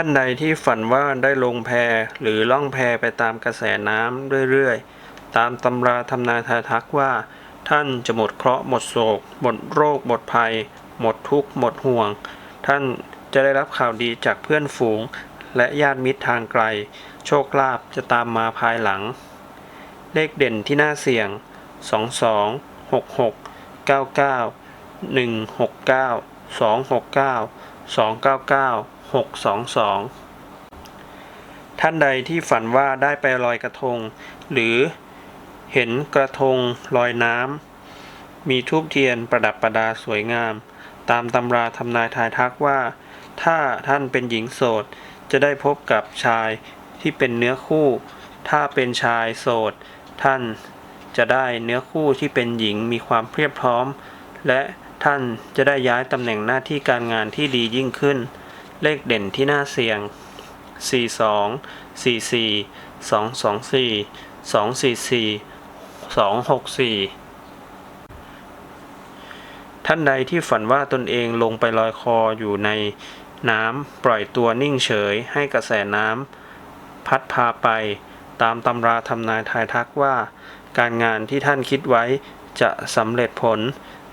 ท่านใดที่ฝันว่าได้ลงแพหรือล่องแพไปตามกระแสน้ำเรื่อยๆ ตามตำราทำนายทายทักว่า ท่านจะหมดเคราะห์หมดโศก หมดโรค หมดภัย หมดทุกข์หมดห่วง ท่านจะได้รับข่าวดีจากเพื่อนฝูง และญาติมิตรทางไกล โชคลาภจะตามมาภายหลัง เลขเด่นที่น่าเสี่ยง 22 66 99 169 269 299 622 ท่านใดที่ฝันว่าได้ไปลอยกระทง หรือเห็นกระทงลอยน้ำ มีทูบเทียนประดับประดาสวยงาม ตามตำราทำนายทายทักว่า ถ้าท่านเป็นหญิงโสด จะได้พบกับชายที่เป็นเนื้อคู่ ถ้าเป็นชายโสด ท่านจะได้เนื้อคู่ที่เป็นหญิงมีความเพียบพร้อม และท่านจะได้ย้ายตำแหน่งหน้าที่การงานที่ดียิ่งขึ้น เลขเด่นที่น่าเสี่ยง 42 44 224 244 264 ท่านใดที่ฝันว่าตนเองลงไปลอยคออยู่ในน้ำปล่อยตัวนิ่งเฉยให้กระแสน้ำพัดพาไปตามตำราทำนายทายทักว่า การงานที่ท่านคิดไว้จะสำเร็จผล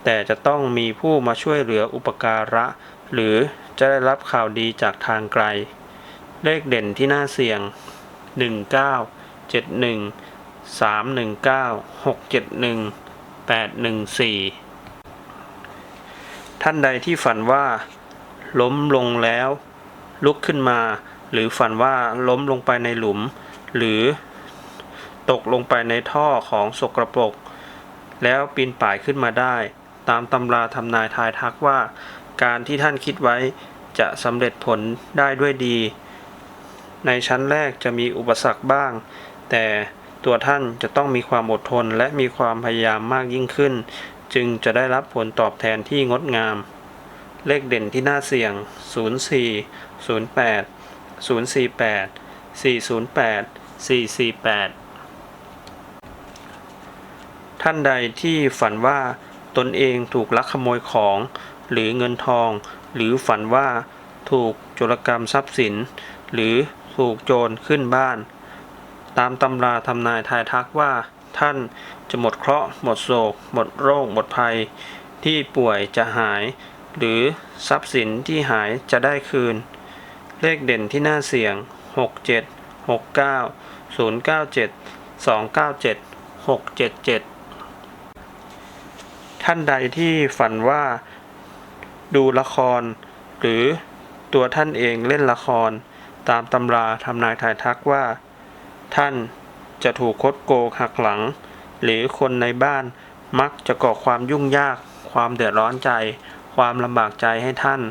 แต่จะต้องมีผู้มาช่วยเหลืออุปการะ หรือจะได้รับข่าวดีจากทางไกล เลขเด่นที่น่าเสี่ยง 19 71 319 671 814 ท่านใดที่ฝันว่า ล้มลงแล้ว ลุกขึ้นมา หรือฝันว่าล้มลงไปในหลุม หรือตกลงไปในท่อของสกรปรก แล้วปีนป่ายขึ้นมาได้ ตามตำราทำนายทายทักว่า การที่ท่านคิดไว้จะสำเร็จผลได้ด้วยดี ในชั้นแรกจะมีอุปสรรคบ้าง แต่ตัวท่านจะต้องมีความอดทนและมีความพยายามมากยิ่งขึ้น จึงจะได้รับผลตอบแทนที่งดงาม เลขเด่นที่น่าเสี่ยง 04 08 048 408 448 ท่านใดที่ฝันว่า ตนเองถูกลักขโมยของ หรือเงินทอง หรือฝันว่าถูกโจรกรรมทรัพย์สิน หรือถูกโจรขึ้นบ้าน ตามตำราทำนายทายทักว่า ท่านจะหมดเคราะห์หมดโศก หมดโรค หมดภัย ที่ป่วยจะหาย หรือทรัพย์สินที่หายจะได้คืน เลขเด่นที่น่าเสี่ยง 67 69 097 297 677 ท่านใดที่ฝันว่า ดูละคร หรือตัวท่านเองเล่นละคร ตามตำราทำนายทายทักว่า ท่านจะถูกคดโกงหักหลัง หรือคนในบ้านมักจะก่อความยุ่งยาก ความเดือดร้อนใจ ความลำบากใจให้ท่าน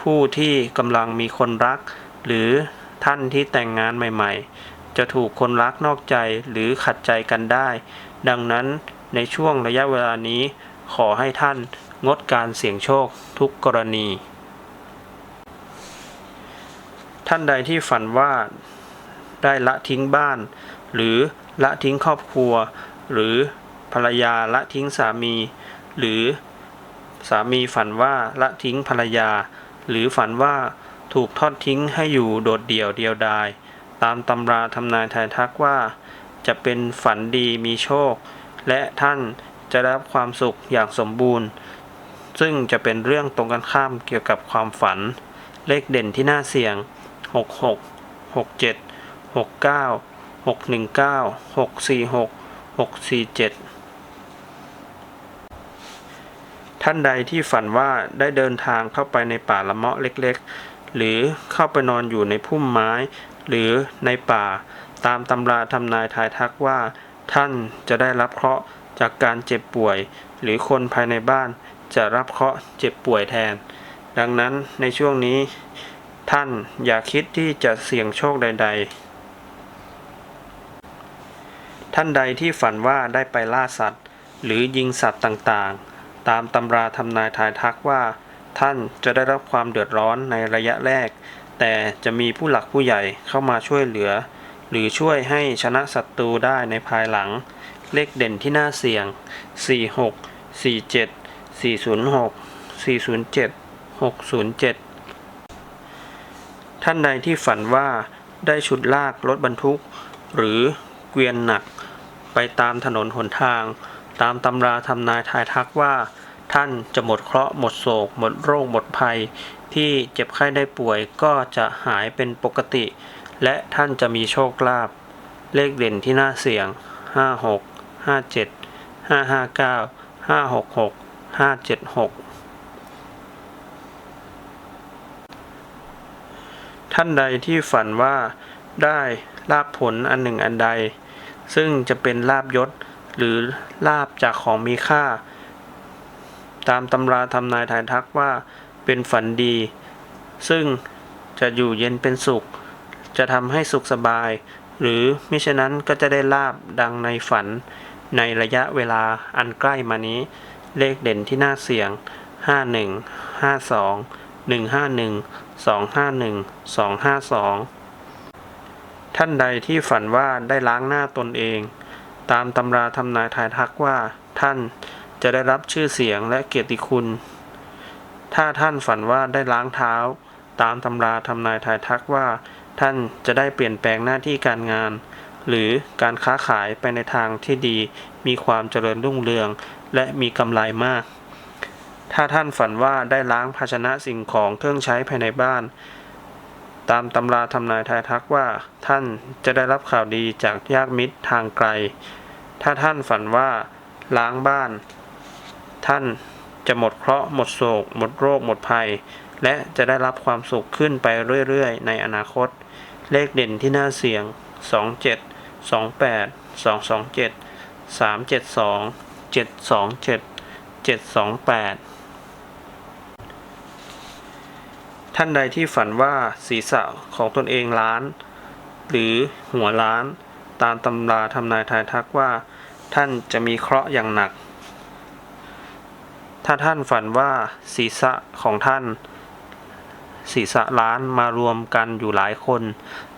ผู้ที่กำลังมีคนรัก หรือท่านที่แต่งงานใหม่ ๆ จะถูกคนรักนอกใจหรือขัดใจกันได้ ดังนั้นในช่วงระยะเวลานี้ ขอให้ท่านงดการเสี่ยงโชคทุกกรณี ท่านใดที่ฝันว่าได้ละทิ้งบ้าน หรือละทิ้งครอบครัว หรือภรรยาละทิ้งสามี หรือสามีฝันว่าละทิ้งภรรยา หรือฝันว่าถูกทอดทิ้งให้อยู่โดดเดี่ยวเดียวดาย ตามตำราทำนายทายทักว่า จะเป็นฝันดีมีโชค และท่าน จะได้รับความสุขอย่างสมบูรณ์ ซึ่งจะเป็นเรื่องตรงกันข้ามเกี่ยวกับความฝัน เลขเด่นที่น่าเสี่ยง 66 67 69 619 646 647 ท่านใดที่ฝันว่าได้เดินทางเข้าไปในป่าละเมาะเล็กๆ หรือเข้าไปนอนอยู่ในพุ่มไม้ หรือในป่าตามตำราทำนายทายทักว่า ท่านจะได้รับเคราะห์ จากการเจ็บป่วย หรือคนภายในบ้านจะรับเคราะห์เจ็บป่วยแทน ดังนั้นในช่วงนี้ ท่านอย่าคิดที่จะเสี่ยงโชคใด ๆ ท่านใดที่ฝันว่าได้ไปล่าสัตว์ หรือยิงสัตว์ต่างๆ ตามตำราทำนายทายทักว่า ท่านจะได้รับความเดือดร้อนในระยะแรก แต่จะมีผู้หลักผู้ใหญ่เข้ามาช่วยเหลือ หรือช่วยให้ชนะศัตรูได้ในภายหลังเลขเด่นที่น่าเสี่ยง 46 47 406 407 607 ท่านใดที่ฝันว่าได้ฉุดลากรถบรรทุก หรือเกวียนหนัก ไปตามถนนหนทาง ตามตำราทำนายทายทักว่า ท่านจะหมดเคราะห์หมดโศก หมดโรคหมดภัย ที่เจ็บไข้ได้ป่วยก็จะหายเป็นปกติ และท่านจะมีโชคลาภเลขเด่นที่น่าเสี่ยง 56 57 559 566 576ท่านใดที่ฝันว่าได้ลาบผลอันหนึ่งอันใด ซึ่งจะเป็นลาบยศหรือลาบจากของมีค่า ตามตำราทำนายทายทักว่าเป็นฝันดี ซึ่งจะอยู่เย็นเป็นสุข จะทำให้สุขสบาย หรือมิฉะนั้นก็จะได้ลาบดังในฝัน ในระยะเวลาอันใกล้มานี้ เลขเด่นที่น่าเสี่ยง 51 52 151 251 252 ท่านใดที่ฝันว่าได้ล้างหน้าตนเอง ตามตำราทำนายทายทักว่าท่านจะได้รับชื่อเสียงและเกียรติคุณ ถ้าท่านฝันว่าได้ล้างเท้า ตามตำราทำนายทายทักว่า ท่านจะได้เปลี่ยนแปลงหน้าที่การงาน หรือการค้าขายไปในทางที่ดี มีความเจริญรุ่งเรือง และมีกำไรมาก ถ้าท่านฝันว่าได้ล้างภาชนะสิ่งของเครื่องใช้ภายในบ้าน ตามตำราทำนายทายทักว่า ท่านจะได้รับข่าวดีจากญาติมิตรทางไกล ถ้าท่านฝันว่าล้างบ้าน ท่านจะหมดเคราะห์หมดโศก หมดโรค หมดภัย และจะได้รับความสุขขึ้นไปเรื่อยๆ ในอนาคต เลขเด่นที่น่าเสี่ยง 27 28 227 372 727 728 ท่านใดที่ฝันว่าศีรษะของตนเองล้าน หรือหัวล้าน ตามตำราทำนายทายทักว่า ท่านจะมีเคราะห์อย่างหนัก ถ้าท่านฝันว่าศีรษะของท่านศีรษะล้านมารวมกันอยู่หลายคน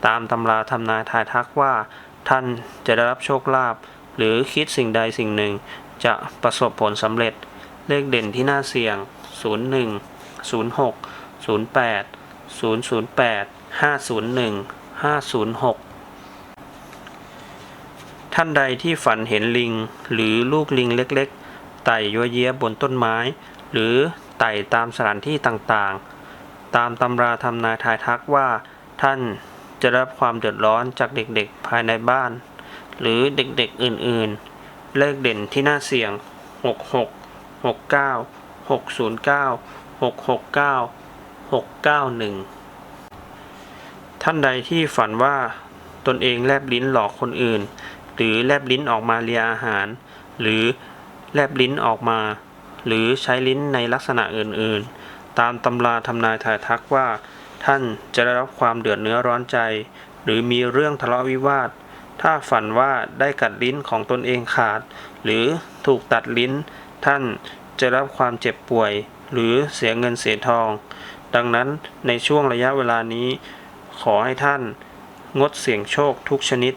ตามตำราทำนายทายทักว่า ท่านจะได้รับโชคลาภหรือคิดสิ่งใดสิ่งหนึ่ง จะประสบผลสำเร็จ เลขเด่นที่น่าเสี่ยง 01 06 08 008 501 506 ท่านใดที่ฝันเห็นลิง หรือลูกลิงเล็กๆ ไต่ยัวเยียบนต้นไม้ หรือไต่ตามสถานที่ต่างๆ ตามตำราทำนายทายทักว่าท่าน จะรับความเดือดร้อนจากเด็กๆภายในบ้าน หรือเด็กๆอื่นๆ เลขเด่นที่น่าเสี่ยง 66 69 609 669 691 ท่านใดที่ฝันว่าตนเองแลบลิ้นหลอกคนอื่น หรือแลบลิ้นออกมาเลียอาหาร หรือแลบลิ้นออกมา หรือใช้ลิ้นในลักษณะอื่นๆ ตามตำราทำนายทายทักว่า ท่านจะได้รับความเดือดเนื้อร้อนใจ หรือมีเรื่องทะเลาะวิวาท ถ้าฝันว่าได้กัดลิ้นของตนเองขาด หรือถูกตัดลิ้น ท่านจะรับความเจ็บป่วย หรือเสียเงินเสียทอง ดังนั้นในช่วงระยะเวลานี้ ขอให้ท่าน งดเสี่ยงโชคทุกชนิด